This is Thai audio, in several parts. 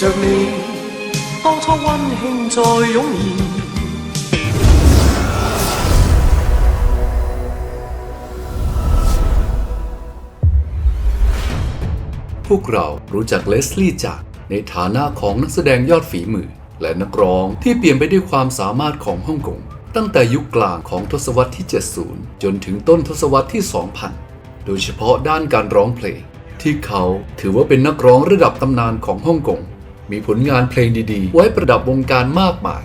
着你，当初温馨再涌现。 พวกเรารู้จักเลสลี่จากในฐานะของนักแสดงยอดฝีมือ และนักร้องที่เปลี่ยนไปด้วยความสามารถของฮ่องกงตั้งแต่ยุคกลางของทศวรรษที่ 70 จนถึงต้นทศวรรษที่ 2000 โดยเฉพาะด้านการร้องเพลง ที่เขาถือว่าเป็นนักร้องระดับตำนานของฮ่องกง มีผลงานเพลงดีๆ ไว้ประดับวงการมากมาย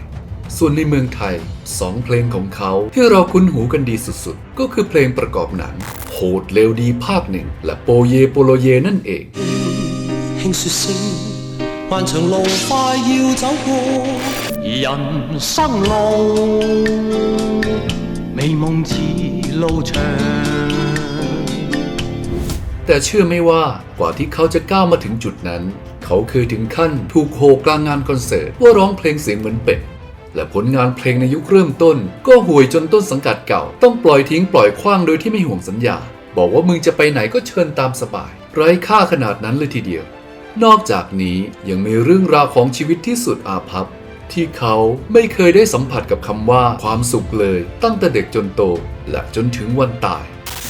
ส่วนในเมืองไทยสองเพลงของเขาที่เราคุ้นหูกันดีสุดๆ ก็คือเพลงประกอบหนัง โหดเร็วดีภาคหนึ่ง และโปเยโปโลเยนั่นเอง 轻说声，漫长路快要走过，人生路，美梦似路长。 แต่เชื่อไม่ว่ากว่าที่เขาจะก้าวมาถึงจุดนั้น เขาเคยถึงขั้นถูกโหกกลางงานคอนเสิร์ตว่าร้องเพลงเสียงเหมือนเป็ดและผลงานเพลงในยุคเริ่มต้น ก็ห่วยจนต้นสังกัดเก่า ต้องปล่อยทิ้งปล่อยขว้างโดยที่ไม่ห่วงสัญญา บอกว่ามึงจะไปไหนก็เชิญตามสบาย ไร้ค่าขนาดนั้นเลยทีเดียว นอกจากนี้ยังมีเรื่องราวของชีวิตที่สุดอาภัพ ที่เขาไม่เคยได้สัมผัสกับคำว่าความสุขเลย ตั้งแต่เด็กจนโตและจนถึงวันตาย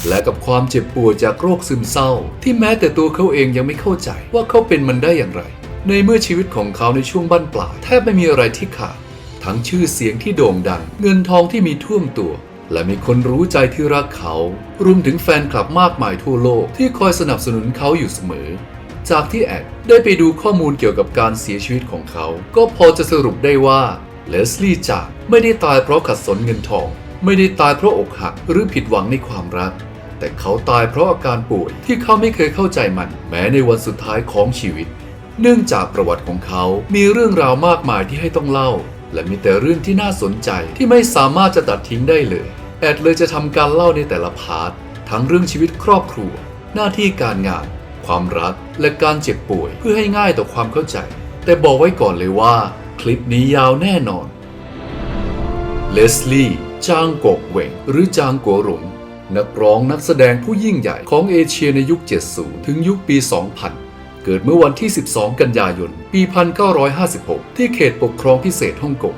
และกับความเจ็บปวดจากโรคซึมเศร้า ที่แม้แต่ตัวเขาเองยังไม่เข้าใจว่าเขาเป็นมันได้อย่างไร ในเมื่อชีวิตของเขาในช่วงบั้นปลายแทบไม่มีอะไรที่ขาด ทั้งชื่อเสียงที่โด่งดัง เงินทองที่มีท่วมตัว และมีคนรู้ใจที่รักเขา รวมถึงแฟนคลับมากมายทั่วโลกที่คอยสนับสนุนเขาอยู่เสมอ จากที่แอดได้ไปดูข้อมูลเกี่ยวกับการเสียชีวิตของเขา ก็พอจะสรุปได้ว่าเลสลี่จากไม่ได้ตายเพราะขัดสนเงินทอง ไม่ได้ตายเพราะอกหักหรือผิดหวังในความรัก แต่เขาตายเพราะอาการป่วยที่เขาไม่เคยเข้าใจมัน แม้ในวันสุดท้ายของชีวิต เนื่องจากประวัติของเขา มีเรื่องราวมากมายที่ให้ต้องเล่า และมีแต่เรื่องที่น่าสนใจที่ไม่สามารถจะตัดทิ้งได้เลย แอดเลยจะทำการเล่าในแต่ละพาร์ททั้งเรื่องชีวิตครอบครัว หน้าที่การงาน ความรัก และการเจ็บป่วยเพื่อให้ง่ายต่อความเข้าใจ แต่บอกไว้ก่อนเลยว่า คลิปนี้ยาวแน่นอนเลสลี่จางกกเวงหรือจางกัวหลง นักร้องนักแสดงผู้ยิ่งใหญ่ของเอเชียในยุค 70 ถึงยุคปี 2000 เกิดเมื่อวันที่ 12 กันยายน ปี 1956 ที่เขตปกครองพิเศษฮ่องกง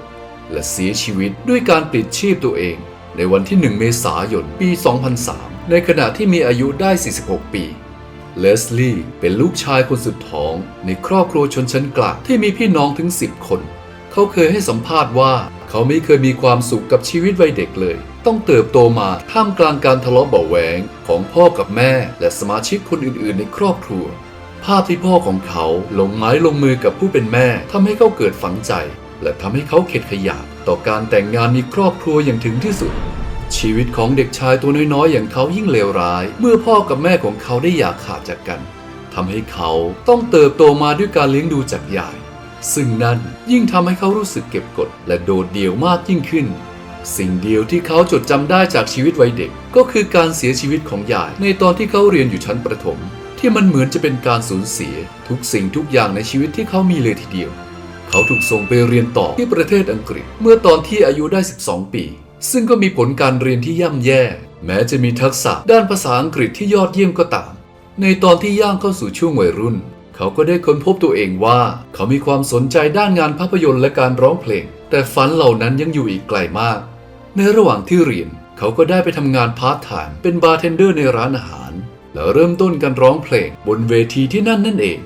และเสียชีวิตด้วยการปลิดชีพตัวเอง ในวันที่ 1 เมษายน ปี 2003 ในขณะที่มีอายุได้ 46 ปี เลสลี่เป็นลูกชายคนสุดท้อง ในครอบครัวชนชั้นกลางที่มีพี่น้องถึง 10 คน เขาเคยให้สัมภาษณ์ว่า เขาไม่เคยมีความสุขกับชีวิตวัยเด็กเลย ต้องเติบโตมาท่ามกลางการทะเลาะเบาแหวงของพ่อกับแม่และสมาชิกคนอื่นๆ ในครอบครัว ภาพที่พ่อของเขาลงไม้ลงมือกับผู้เป็นแม่ทำให้เขาเกิดฝังใจ และทำให้เขาเข็ดขยาดต่อการแต่งงานมีครอบครัวอย่างถึงที่สุด ชีวิตของเด็กชายตัวน้อยๆ อย่างเขายิ่งเลวร้าย เมื่อพ่อกับแม่ของเขาได้อย่าขาดจากกันทำให้เขาต้องเติบโตมาด้วยการเลี้ยงดูจากยาย ซึ่งนั่นยิ่งทำให้เขารู้สึกเก็บกดและโดดเดี่ยวมากยิ่งขึ้น สิ่งเดียวที่เขาจดจำได้จากชีวิตวัยเด็ก ก็คือการเสียชีวิตของยาย ในตอนที่เขาเรียนอยู่ชั้นประถม ที่มันเหมือนจะเป็นการสูญเสีย ทุกสิ่งทุกอย่างในชีวิตที่เขามีเลยทีเดียว เขาถูกส่งไปเรียนต่อที่ประเทศอังกฤษ เมื่อตอนที่อายุได้ 12 ปี ซึ่งก็มีผลการเรียนที่ย่ำแย่ แม้จะมีทักษะด้านภาษาอังกฤษที่ยอดเยี่ยมก็ตาม ในตอนที่ย่างเข้าสู่ช่วงวัยรุ่น เขาก็ได้ค้นพบตัวเองว่า เขามีความสนใจด้านงานภาพยนตร์และการร้องเพลง แต่ฝันเหล่านั้นยังอยู่อีกไกลมาก ในระหว่างที่เรียน เขาก็ได้ไปทำงานพาร์ทไทม์เป็นบาร์เทนเดอร์ในร้านอาหาร แล้วเริ่มต้นการร้องเพลงบนเวทีที่นั่นนั่นเอง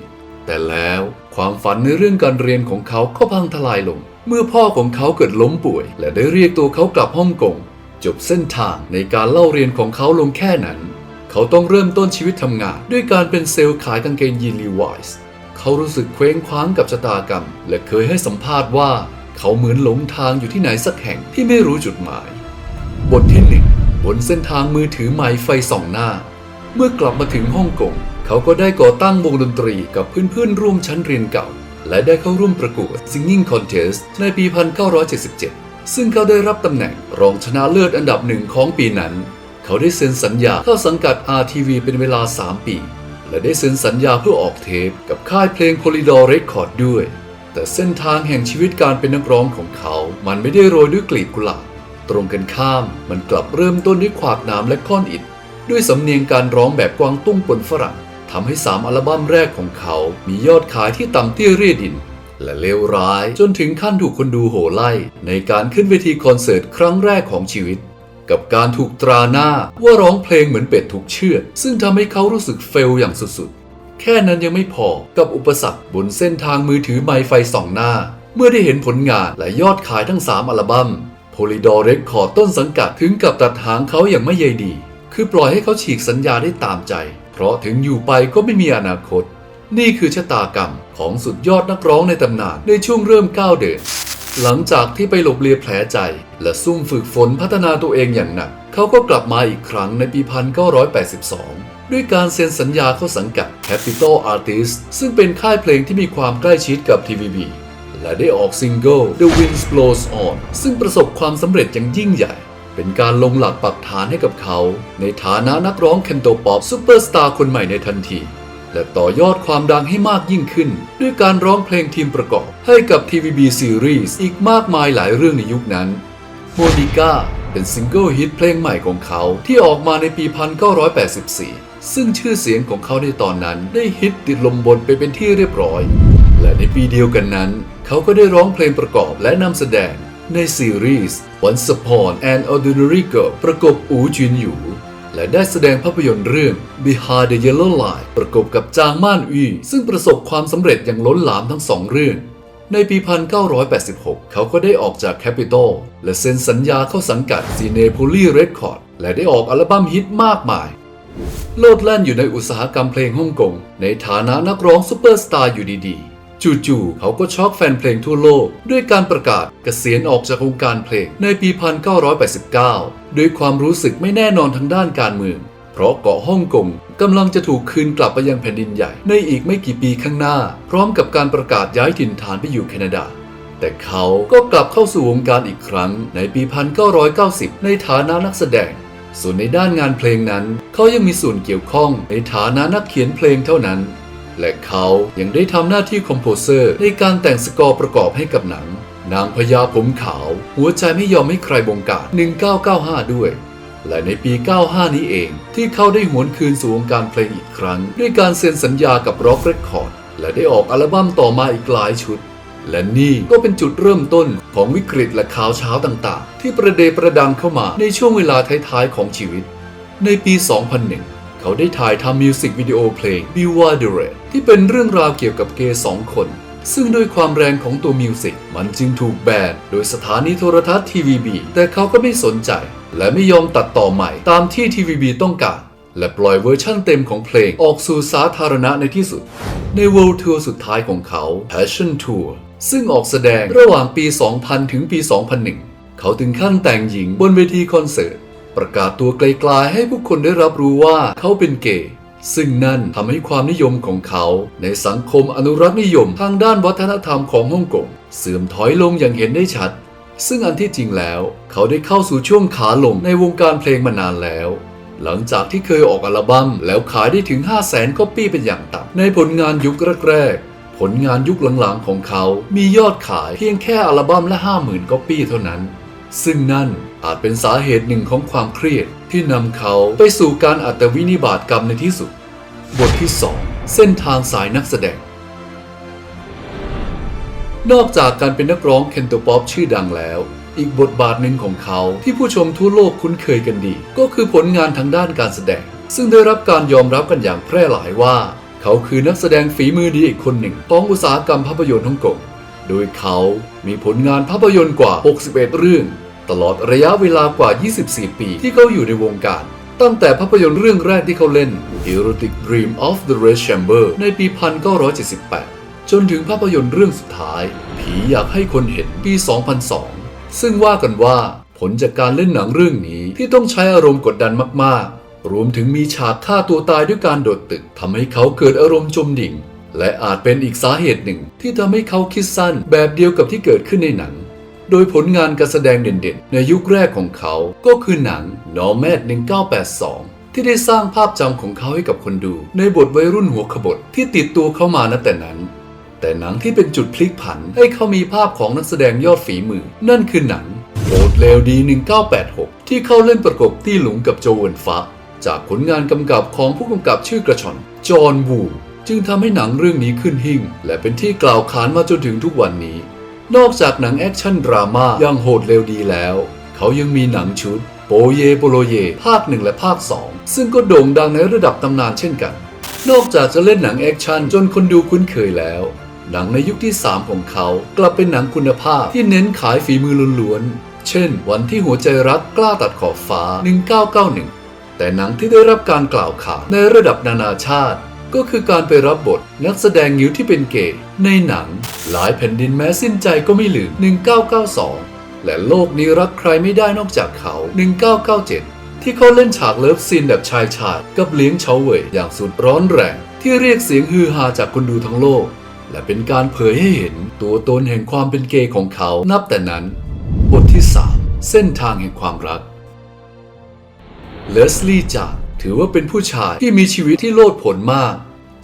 แต่แล้วความฝันในเรื่องการเรียนของเขาก็พังทลายลง เมื่อพ่อของเขาเกิดล้มป่วย และได้เรียกตัวเขากลับฮ่องกงจบเส้นทางในการเล่าเรียนของเขาลงแค่นั้น เขาต้องเริ่มต้นชีวิตทำงาน ด้วยการเป็นเซลล์ขายกางเกงยีนลีวายส์เขารู้สึกเคว้งคว้างกับชะตากรรม และเคยให้สัมภาษณ์ว่า เขาเหมือนหลงทางอยู่ที่ไหนสักแห่งที่ไม่รู้จุดหมาย บทที่หนึ่งบนเส้นทางมือถือไม้ไฟส่องหน้า เมื่อกลับมาถึงฮ่องกงเขาก็ได้ก่อตั้งวงดนตรีกับเพื่อนๆร่วมชั้นเรียนเก่า และได้เข้าร่วมประกวด Singing Contest ในปี 1977 ซึ่งเขาได้รับตำแหน่งรองชนะเลิศอันดับหนึ่งของปีนั้น เขาได้เซ็นสัญญาเข้าสังกัด RTV เป็นเวลา 3 ปี และได้เซ็นสัญญาเพื่อออกเทปกับค่ายเพลง Polydor Record ด้วย แต่เส้นทางแห่งชีวิตการเป็นนักร้องของเขา มันไม่ได้โรยด้วยกลีบกุหลาบ ตรงกันข้าม มันกลับเริ่มต้นด้วยขวากน้ำและก้อนอิฐ ด้วยสำเนียงการร้องแบบกวางตุ้งปนฝรั่งทำให้สามอัลบั้มแรกของเขา มียอดขายที่ต่ำเตี้ยเรียดิน และเลวร้ายจนถึงขั้นถูกคนดูโห่ไล่ ในการขึ้นเวทีคอนเสิร์ตครั้งแรกของชีวิต กับการถูกตราหน้าว่าร้องเพลงเหมือนเป็ดถูกเชือดซึ่งทำให้เขารู้สึกเฟลอย่างสุดๆ แค่นั้นยังไม่พอกับอุปสรรคบนเส้นทางมือถือไมไฟส่องหน้า เมื่อได้เห็นผลงานและยอดขายทั้ง 3 อัลบั้ม p o l y d o r Record ต้นสังกัดถึงกับตัดหางเขาอย่างไม่ใยดี คือปล่อยให้เขาฉีกสัญญาได้ตามใจ เพราะถึงอยู่ไปก็ไม่มีอนาคต นี่คือชะตากรรมของสุดยอดนักร้องในตำนานในช่วงเริ่มก้าวเดินหลังจากที่ไปหลบเลียแผลใจ และซุ่มฝึกฝนพัฒนาตัวเองอย่างหนัก เขาก็กลับมาอีกครั้งในปี 1982 ด้วยการเซ็นสัญญาเข้าสังกัด Capital Artists ซึ่งเป็นค่ายเพลงที่มีความใกล้ชิดกับ TVB และได้ออกซิงเกิล The Wind Blows On ซึ่งประสบความสำเร็จอย่างยิ่งใหญ่ เป็นการลงหลักปักฐานให้กับเขา ในฐานะนักร้องเคนโตป๊อปซูเปอร์สตาร์คนใหม่ในทันที และต่อยอดความดังให้มากยิ่งขึ้น ด้วยการร้องเพลงทีมประกอบ ให้กับ TVB Series อีกมากมายหลายเรื่องในยุคนั้นโมนิก้าเป็นซิงเกิลฮิตเพลงใหม่ของเขาที่ออกมาในปี 1984 ซึ่งชื่อเสียงของเขาในตอนนั้นได้ฮิตติดลมบนไปเป็นที่เรียบร้อย และในปีเดียวกันนั้น เขาก็ได้ร้องเพลงประกอบและนำแสดงในซีรีส์ Once Upon an Ordinary Girl ประกบอูจินหยูและได้แสดงภาพยนตร์เรื่อง Behind the Yellow Line ประกบกับจางม่านอีซึ่งประสบความสำเร็จอย่างล้นหลามทั้งสองเรื่อง ในปี 1986 เขาก็ได้ออกจาก Capitol และเซ็นสัญญาเข้าสังกัด c i n e p o l y Record และได้ออกอัลบั้มฮิตมากมาย โลดแล่นอยู่ในอุตสาหกรรมเพลงฮ่องกง ในฐานะนักร้องซูเปอร์สตาร์อยู่ดีๆ จู่ๆ เขาก็ช็อกแฟนเพลงทั่วโลก ด้วยการประกาศเกษียณออกจากวงการเพลงในปี 1989 ด้วยความรู้สึกไม่แน่นอนทางด้านการเมือง เพราะเกาะฮ่องกงกำลังจะถูกคืนกลับไปยังแผ่นดินใหญ่ ในอีกไม่กี่ปีข้างหน้า พร้อมกับการประกาศย้ายถิ่นฐานไปอยู่แคนาดาแต่เขาก็กลับเข้าสู่วงการอีกครั้งในปี 1990 ในฐานะนักแสดง ส่วนในด้านงานเพลงนั้น เขายังมีส่วนเกี่ยวข้องในฐานะนักเขียนเพลงเท่านั้น และเขายังได้ทำหน้าที่คอมโพเซอร์ในการแต่งสกอร์ประกอบให้กับหนัง นางพญาผมขาว หัวใจไม่ยอมให้ใครบงการ 1995 ด้วย และในปี 95 นี้เองที่เขาได้หวนคืนสู่วงการเพลงอีกครั้ง ด้วยการเซ็นสัญญากับ Rock Record และได้ออกอัลบั้มต่อมาอีกหลายชุด และนี่ก็เป็นจุดเริ่มต้นของวิกฤตและข่าวเช้าต่างๆ ที่ประเดประดังเข้ามาในช่วงเวลาท้ายๆของชีวิต ในปี 2001 เขาได้ถ่ายทำมิวสิกวิดีโอเพลง b e w a d e r e ที่เป็นเรื่องราวเกี่ยวกับเกย์สองคน ซึ่งด้วยความแรงของตัวมิวสิกมันจึงถูกแบนโดยสถานีโทรทัศน์ทีวีบีแต่เขาก็ไม่สนใจ และไม่ยอมตัดต่อใหม่ตามที่ทีวีบีต้องการและปล่อยเวอร์ชั่นเต็มของเพลงออกสู่สาธารณะในที่สุด ใน World Tour สุดท้ายของเขา Passion Tour ซึ่งออกแสดงระหว่างปี 2000 ถึงปี 2001 เขาถึงขั้นแต่งหญิงบนเวทีคอนเสิร์ต ประกาศตัวไกลๆให้ผู้คนได้รับรู้ว่าเขาเป็นเกย์ซึ่งนั่นทำให้ความนิยมของเขา ในสังคมอนุรักษ์นิยมทางด้านวัฒนธรรมของฮ่องกงเสื่อมถอยลงอย่างเห็นได้ชัด ซึ่งอันที่จริงแล้ว เขาได้เข้าสู่ช่วงขาลงในวงการเพลงมานานแล้ว หลังจากที่เคยออกอัลบั้มแล้วขายได้ถึง 5 0 0แสนก๊อปปี้เป็นอย่างต่ำในผลงานยุคแรกๆ ผลงานยุคหลังๆของเขา มียอดขายเพียงแค่อัลบั้มละ 50,000ก๊อปปี้เท่านั้น ซึ่งนั่นอาจเป็นสาเหตุหนึ่งของความเครียด ที่นำเขาไปสู่การอัตวินิบาตกรรมในที่สุด บทที่ 2 เส้นทางสายนักแสดง นอกจากการเป็นนักร้องเคนโตป๊อปชื่อดังแล้วอีกบทบาทหนึ่งของเขาที่ผู้ชมทั่วโลกคุ้นเคยกันดี ก็คือผลงานทางด้านการแสดง ซึ่งได้รับการยอมรับกันอย่างแพร่หลายว่า เขาคือนักแสดงฝีมือดีอีกคนหนึ่งของอุตสาหกรรมภาพยนตร์ฮ่องกง โดยเขามีผลงานภาพยนตร์กว่า 61 เรื่อง ตลอดระยะเวลากว่า 24 ปีที่เขาอยู่ในวงการ ตั้งแต่ภาพยนตร์เรื่องแรกที่เขาเล่น Erotic Dream of the Red Chamber ในปี 1978 จนถึงภาพยนตร์เรื่องสุดท้าย ผีอยากให้คนเห็นปี 2002 ซึ่งว่ากันว่าผลจากการเล่นหนังเรื่องนี้ที่ต้องใช้อารมณ์กดดันมากๆ รวมถึงมีฉากฆ่าตัวตายด้วยการโดดตึกทำให้เขาเกิดอารมณ์จมดิ่ง และอาจเป็นอีกสาเหตุหนึ่งที่ทำให้เขาคิดสั้นแบบเดียวกับที่เกิดขึ้นในหนัง โดยผลงานการแสดงเด่นๆ ในยุคแรกของเขาก็คือหนัง Nomad 1982 ที่ได้สร้างภาพจำของเขาให้กับคนดู ในบทวัยรุ่นหัวขบถที่ติดตัวเข้ามาณแต่นั้นแต่หนังที่เป็นจุดพลิกผันให้เขามีภาพของนักแสดงยอดฝีมือ นั่นคือหนังโหดเลวดี 1986 ที่เขาเล่นประกบตี้หลุงกับโจวนฟะ จากผลงานกำกับของผู้กำกับชื่อกระชอนจอห์นวูจึงทำให้หนังเรื่องนี้ขึ้นหิ่ง และเป็นที่กล่าวขานมาจนถึงทุกวันนี้ นอกจากหนังแอคชั่นดราม่าอย่างโหดเร็วดีแล้ว เขายังมีหนังชุดโปเยโปโลเย ภาคหนึ่งและภาค 2 ซึ่งก็โด่งดังในระดับตำนานเช่นกัน นอกจากจะเล่นหนังแอคชั่นจนคนดูคุ้นเคยแล้ว หนังในยุคที่ 3 ของเขากลับเป็นหนังคุณภาพที่เน้นขายฝีมือล้วนๆ เช่น วันที่หัวใจรักกล้าตัดขอบฟ้า 1991 แต่หนังที่ได้รับการกล่าวขานในระดับนานาชาติ ก็คือการไปรับบทนักแสดงนิ้วที่เป็นเกย์ในหนัง หลายแผ่นดินแม้สิ้นใจก็ไม่ลืม 1992 และโลกนี้รักใครไม่ได้นอกจากเขา 1997 ที่เขาเล่นฉากเลิฟซีนแบบชายชายกับเลี้ยงเฉาเว่ยอย่างสุดร้อนแรง ที่เรียกเสียงฮือฮาจากคนดูทั้งโลก และเป็นการเผยให้เห็นตัวตนแห่งความเป็นเกย์ของเขานับแต่นั้น บทที่ 3 เส้นทางแห่งความรัก เลสลีย์จาร์ถือว่าเป็นผู้ชายที่มีชีวิตที่โลดผลมาก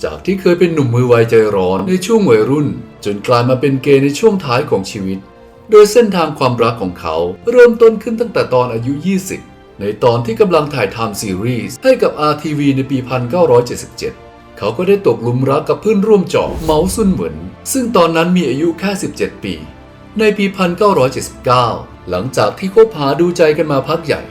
จากที่เคยเป็นหนุ่มมือไวใจร้อนในช่วงวัยรุ่น จนกลายมาเป็นเกย์ในช่วงท้ายของชีวิต โดยเส้นทางความรักของเขาเริ่มต้นขึ้นตั้งแต่ตอนอายุ 20 ในตอนที่กำลังถ่ายทำซีรีส์ให้กับ RTV ในปี 1977 เขาก็ได้ตกหลุมรักกับเพื่อนร่วมจอบเมาซุนเหวินซึ่งตอนนั้นมีอายุแค่ 17 ปี ในปี 1979 หลังจากที่คบหาดูใจกันมาพักใหญ่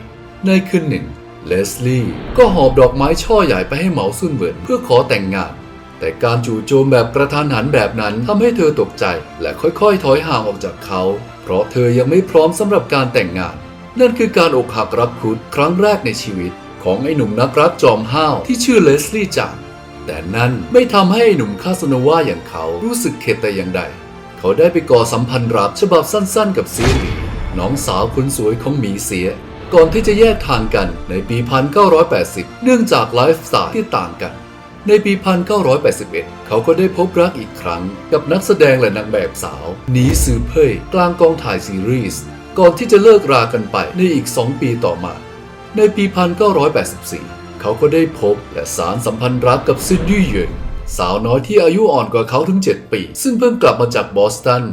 ในคืนหนึ่ง เลสลี่ก็หอบดอกไม้ช่อใหญ่ไปให้เหมาซุนเหวินเพื่อขอแต่งงาน แต่การจู่โจมแบบกระทันหันแบบนั้นทำให้เธอตกใจ และค่อยๆ ถอยห่างออกจากเขา เพราะเธอยังไม่พร้อมสำหรับการแต่งงาน นั่นคือการอกหักรักคุดครั้งแรกในชีวิต ของไอ้หนุ่มนักรักจอมห้าวที่ชื่อเลสลี่จางแต่นั่นไม่ทำให้ไอ้หนุ่มคาสโนวาอย่างเขารู้สึกเข็ดแต่อย่างใด เขาได้ไปก่อสัมพันธ์รักฉบับสั้นๆ กับซีรีน้องสาวคนสวยของหมีเสีย ก่อนที่จะแยกทางกันในปี 1980 เนื่องจากไลฟ์สไตล์ที่ต่างกัน ในปี 1981 เขาก็ได้พบรักอีกครั้ง กับนักแสดงและนางแบบสาวหนีซือเพ่ยกลางกองถ่ายซีรีส์ก่อนที่จะเลิกรากันไปในอีก 2 ปีต่อมา ในปี 1984 เขาก็ได้พบและสารสัมพันธ์รักกับซินดี้เหยินสาวน้อยที่อายุอ่อนกว่าเขาถึง 7 ปี ซึ่งเพิ่งกลับมาจากบอสตัน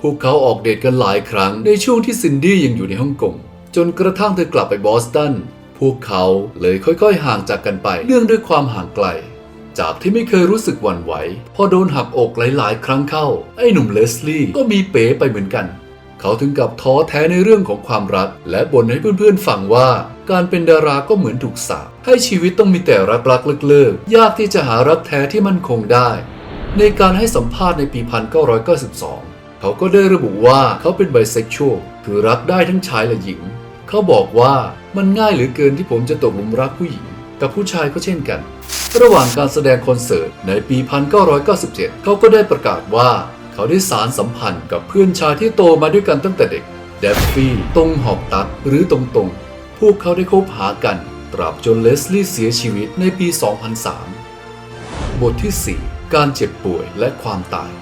พวกเขาออกเดทกันหลายครั้งในช่วงที่ซินดี้ยังอยู่ในฮ่องกง จนกระทั่งเธอกลับไปบอสตัน พวกเขาเลยค่อยๆ ห่างจากกันไป เนื่องด้วยความห่างไกล จากที่ไม่เคยรู้สึกหวั่นไหว พอโดนหักอกหลายๆ ครั้งเข้า ไอ้หนุ่มเลสลี่ก็มีเป๋ไปเหมือนกัน เขาถึงกับท้อแท้ในเรื่องของความรัก และบ่นให้เพื่อนๆฟังว่า การเป็นดาราก็เหมือนถูกสาปให้ชีวิตต้องมีแต่รักๆเลิกๆยากที่จะหารักแท้ที่มั่นคงได้ ในการให้สัมภาษณ์ในปี 1992 เขาก็ได้ระบุว่าเขาเป็นไบเซ็กชวลคือรักได้ทั้งชายและหญิง เขาบอกว่ามันง่ายเหลือเกินที่ผมจะตกหลุมรักผู้หญิง กับผู้ชายก็เช่นกัน ระหว่างการแสดงคอนเสิร์ตในปี 1997 เขาก็ได้ประกาศว่า เขาได้สารสัมพันธ์กับเพื่อนชายที่โตมาด้วยกันตั้งแต่เด็กเดฟฟี่ตงหอกตักหรือตรงตงพวกเขาได้คบหากัน ตราบจนเลสลี่เสียชีวิตในปี 2003 บทที่ 4 การเจ็บป่วยและความตาย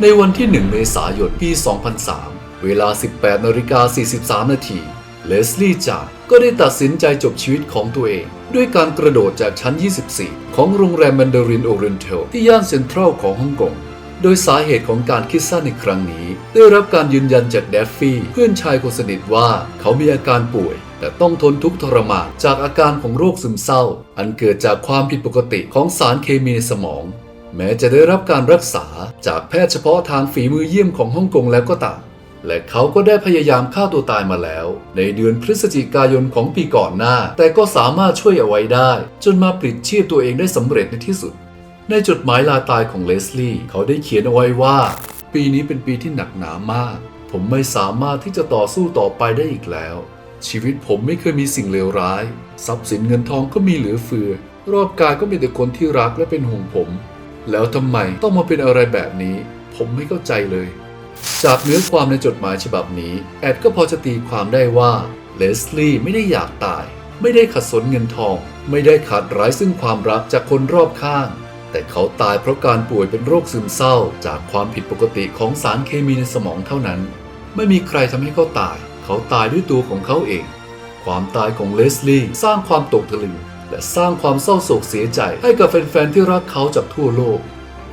ในวันที่ 1 เมษายน ปี 2003 เวลา 18นาฬิกา43 นาที เลสลี่จาร์ก็ได้ตัดสินใจจบชีวิตของตัวเอง ด้วยการกระโดดจากชั้น 24 ของโรงแรมแมนดารินโอเรนเทลที่ย่านเซ็นทรัลของฮ่องกงโดยสาเหตุของการคิดสั้นในครั้งนี้ ได้รับการยืนยันจากเดฟฟี่เพื่อนชายคนสนิทว่าเขามีอาการป่วย แต่ต้องทนทุกข์ทรมานจากอาการของโรคซึมเศร้า อันเกิดจากความผิดปกติของสารเคมีในสมอง แม้จะได้รับการรักษาจากแพทย์เฉพาะทางฝีมือเยี่ยมของฮ่องกงแล้วก็ตาม และเขาก็ได้พยายามฆ่าตัวตายมาแล้ว ในเดือนพฤศจิกายนของปีก่อนหน้า แต่ก็สามารถช่วยเอาไว้ได้ จนมาปลิดชีพตัวเองได้สำเร็จในที่สุด ในจดหมายลาตายของเลสลี่เขาได้เขียนเอาไว้ว่า ปีนี้เป็นปีที่หนักหนามาก ผมไม่สามารถที่จะต่อสู้ต่อไปได้อีกแล้ว ชีวิตผมไม่เคยมีสิ่งเลวร้าย ทรัพย์สินเงินทองก็มีเหลือเฟือ รอบกายก็มีแต่คนที่รักและเป็นห่วงผม แล้วทำไมต้องมาเป็นอะไรแบบนี้ ผมไม่เข้าใจเลย จากเนื้อความในจดหมายฉบับนี้ แอดก็พอจะตีความได้ว่าเลสลี่ไม่ได้อยากตาย ไม่ได้ขัดสนเงินทอง ไม่ได้ขาดไร้ซึ่งความรักจากคนรอบข้าง แต่เขาตายเพราะการป่วยเป็นโรคซึมเศร้า จากความผิดปกติของสารเคมีในสมองเท่านั้น ไม่มีใครทำให้เขาตาย เขาตายด้วยตัวของเขาเอง ความตายของเลสลี่สร้างความตกตะลึงและสร้างความเศร้าโศกเสียใจให้กับแฟนๆที่รักเขาจากทั่วโลก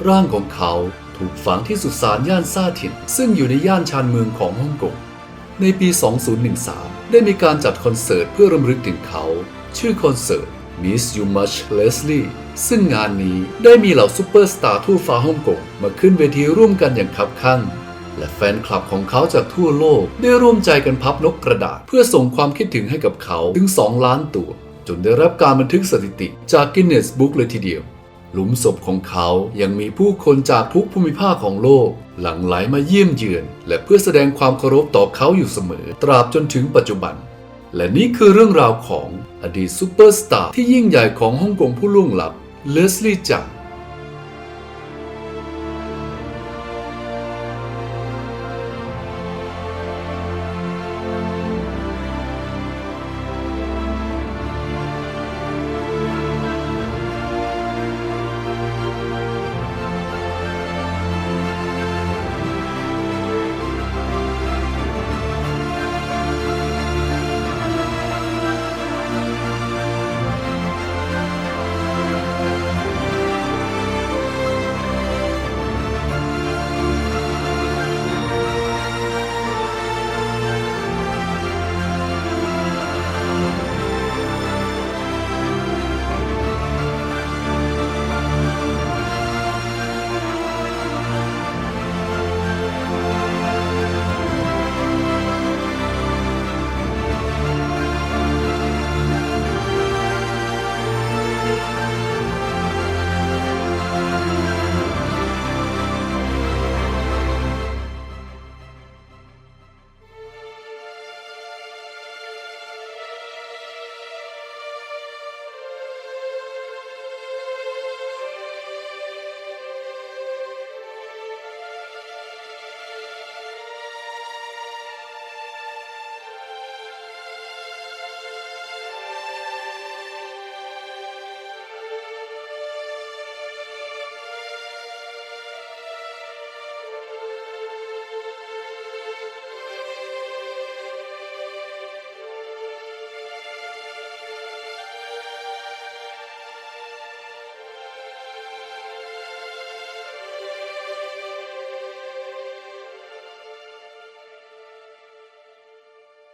ร่างของเขา ถูกฝังที่สุสานย่านซาถิ่นซึ่งอยู่ในย่านชานเมืองของฮ่องกง ในปี 2013 ได้มีการจัดคอนเสิร์ตเพื่อรำลึกถึงเขา ชื่อคอนเสิร์ต Miss You Much Leslie ซึ่งงานนี้ได้มีเหล่าซูเปอร์สตาร์ทั่วฟ้าฮ่องกงมาขึ้นเวทีร่วมกันอย่างคับคั่งและแฟนคลับของเขาจากทั่วโลก ได้ร่วมใจกันพับนกกระดาษ เพื่อส่งความคิดถึงให้กับเขาถึง 2 ล้านตัว จนได้รับการบันทึกสถิติจากกินเนสบุ๊กเลยทีเดียว หลุมศพของเขายังมีผู้คนจากทุกภูมิภาคของโลก หลั่งไหลมาเยี่ยมเยือน และเพื่อแสดงความเคารพต่อเขาอยู่เสมอ ตราบจนถึงปัจจุบัน และนี่คือเรื่องราวของอดีตซูเปอร์สตาร์ที่ยิ่งใหญ่ของฮ่องกงผู้ล่วงลับเลสลี่จัง